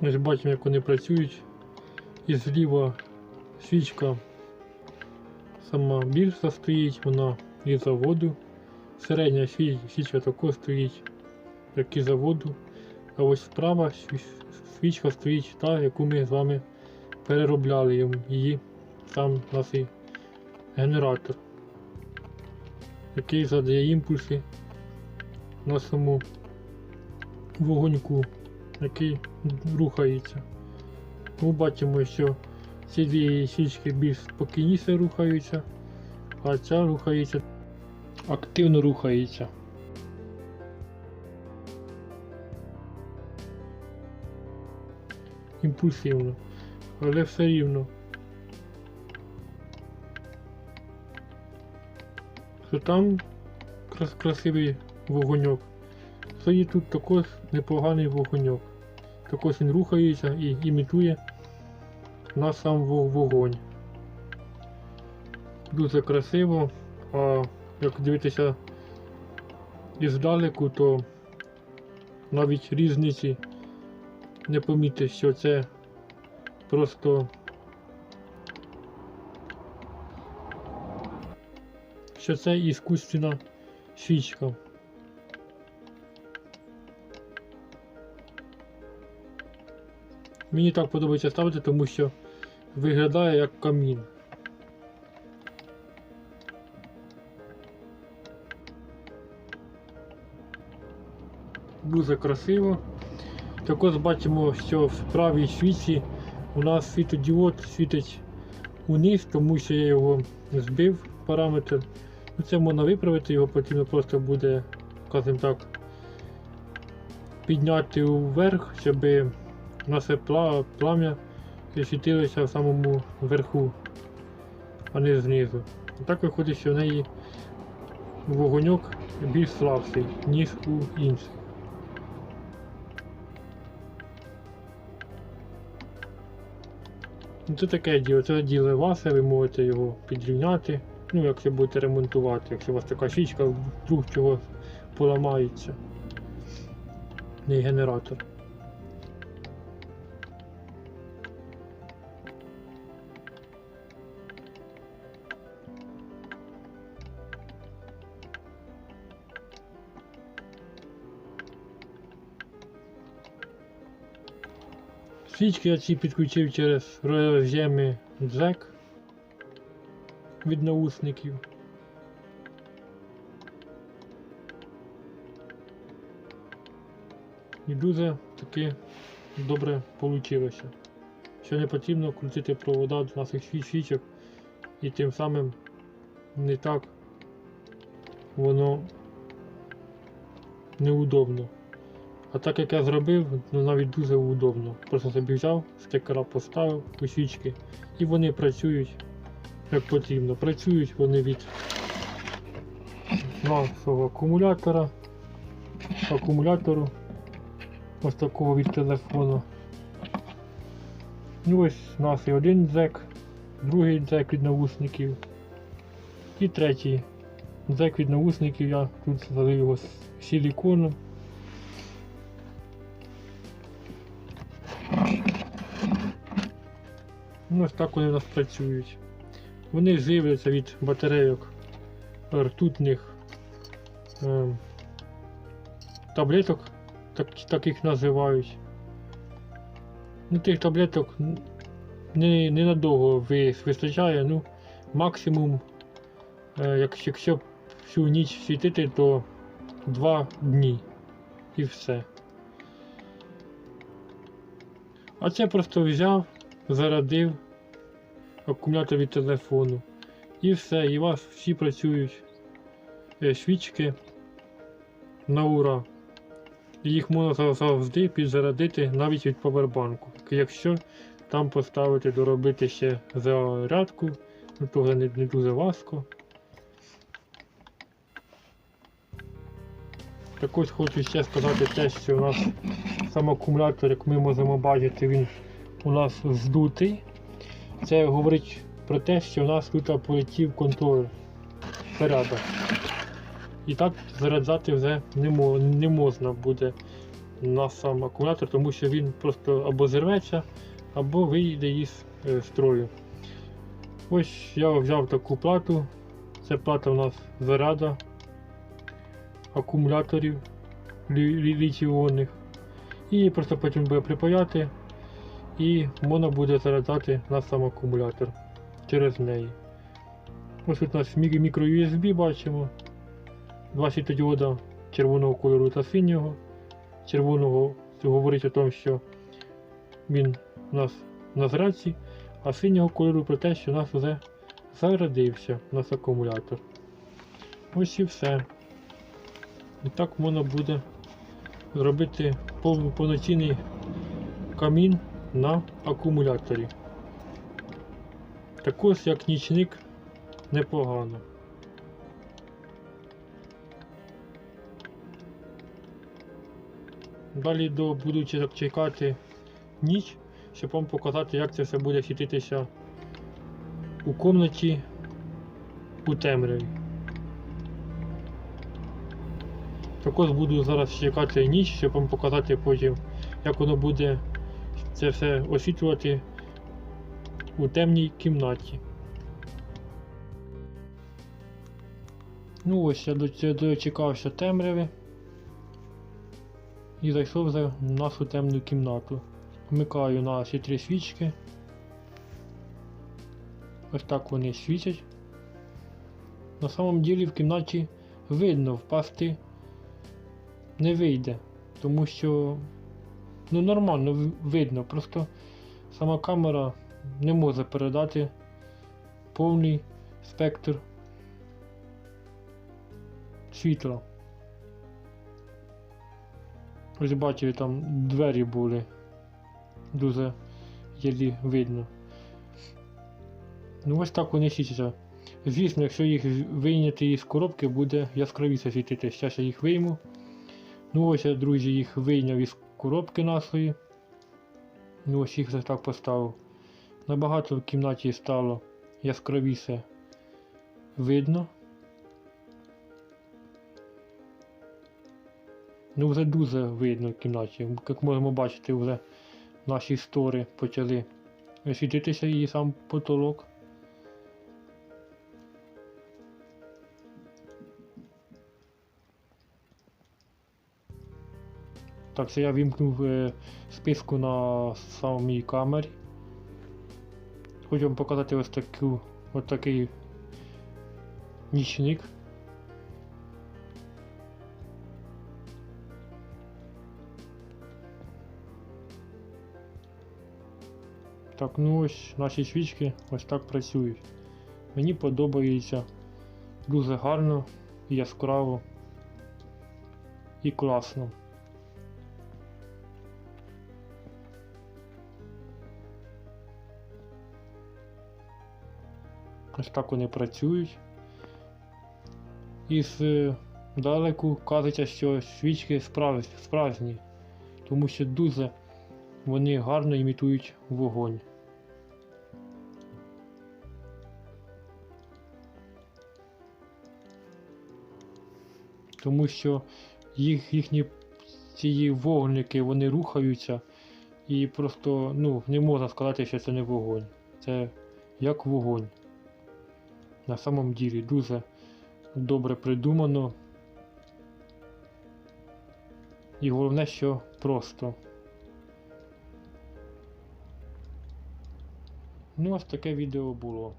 Ось бачимо, як вони працюють. І зліва свічка сама більша стоїть, вона із заводу. Середня свічка також стоїть, як і заводу. А ось справа свічка стоїть та, яку ми з вами переробляли її сам наш генератор, який задає імпульси нашому вогоньку, який рухається. Ми бачимо, що ці дві свічки більш спокійніше рухаються, а ця рухається, активно рухається. Імпульсивно, але все рівно. Що там красивий вогоньок. То і тут також непоганий вогоньок. Також він рухається і імітує на сам вогонь. Дуже красиво, а як дивитися іздалеку, то навіть різниці не помітиш, що це просто що це іскусственна свічка. Мені так подобається ставити, тому що виглядає як камін. Дуже красиво. Також бачимо, що в правій свічці у нас світодіод світить униз, тому що я його збив параметр. Ну, Це можна виправити, його потрібно просто буде, скажімо так, підняти вверх, щоб пла- плам'я світилося в самому верху, а не знизу. І так виходить, що в неї вогоньок більш слабший, ніж у інших. Ну, Це таке діло, це діло ваше, ви можете його підрівняти. Ну, якщо будете ремонтувати, якщо у вас така свічка вдруг чого поламається. Не генератор. Свічки я ці підключив через роз'єми джек від наушників. І дуже таки добре вийшло. Що не потрібно крутити провода до наших свічок і тим самим не так воно неудобно. А так як я зробив, ну навіть дуже удобно. Просто взяв, стикера поставив у свічки і вони працюють як потрібно. Працюють вони від нашого акумулятора, акумулятору ось такого від телефону. І ось у нас є один джек, другий джек від наушників і третій джек від наушників. Я тут залив його з силіконом. Ну, ось так вони у нас працюють. Вони живляться від батарейок ртутних е, таблеток, так, їх називають. Ну, тих таблеток не, ненадовго вистачає, ну, максимум, е, як- якщо всю ніч світити, то 2 дні і все. А це просто взяв, зарядив акумулятор від телефону. І все, і у вас всі працюють е, свічки на ура. Їх можна завжди підзарядити навіть від павербанку. Якщо там поставити, доробити ще зарядку, ну то не, не дуже важко. Також хочу ще сказати те, що у нас сам акумулятор, як ми можемо бачити, він у нас здутий. Це говорить про те, що у нас тут полетів контролер заряда. І так заряджати вже не, мо- не можна буде на сам акумулятор, тому що він просто або зірветься, або вийде із е, строю. Ось я взяв таку плату. Це плата у нас заряда акумуляторів лі- лі- І просто потім буде припаяти і можна буде заряджати на сам акумулятор через неї. Ось тут у нас мі- мікро USB бачимо. Два світодіода червоного кольору та синього. Червоного це говорить о тому, що він у нас на зарядці, а синього кольору про те, що у нас вже зарядився у нас акумулятор. Ось і все. І так можна буде зробити повноцінний камін на акумуляторі. Також як нічник непогано. Далі до буду чек- чекати ніч, щоб вам показати, як це все буде світитися у комнаті у темряві. Також буду зараз чекати ніч, щоб вам показати потім, як воно буде це все освітлювати у темній кімнаті. Ну ось я дочекався темряви і зайшов за нашу темну кімнату. Вмикаю наші три свічки. Ось так вони світять. На самом ділі в кімнаті видно, впасти не вийде, тому що ну нормально видно, просто сама камера не може передати повний спектр світла. Ось бачили, там двері були. Дуже єлі видно. Ну ось так вони світяться. Звісно, якщо їх вийняти із коробки, буде яскравіше світити. Зараз я їх вийму. Ну ось я, друзі, їх вийняв із коробки нашої. Ну ось їх так поставив. Набагато в кімнаті стало яскравіше видно. Ну вже дуже видно в кімнаті. Як можемо бачити, вже наші стори почали світитися і сам потолок. Так, це я вімкнув е, списку на самій камері. Хочу вам показати ось таку ось такий нічник. Так, ну ось наші свічки ось так працюють. Мені подобається дуже гарно, яскраво і класно. Ось так вони працюють. І здалеку кажеться, що свічки справ- справжні, тому що дуже вони гарно імітують вогонь. Тому що їх, їхні ці вогники вони рухаються і просто ну, не можна сказати, що це не вогонь. Це як вогонь. На самом ділі дуже добре придумано. І головне, що просто. Ну, ось таке відео було.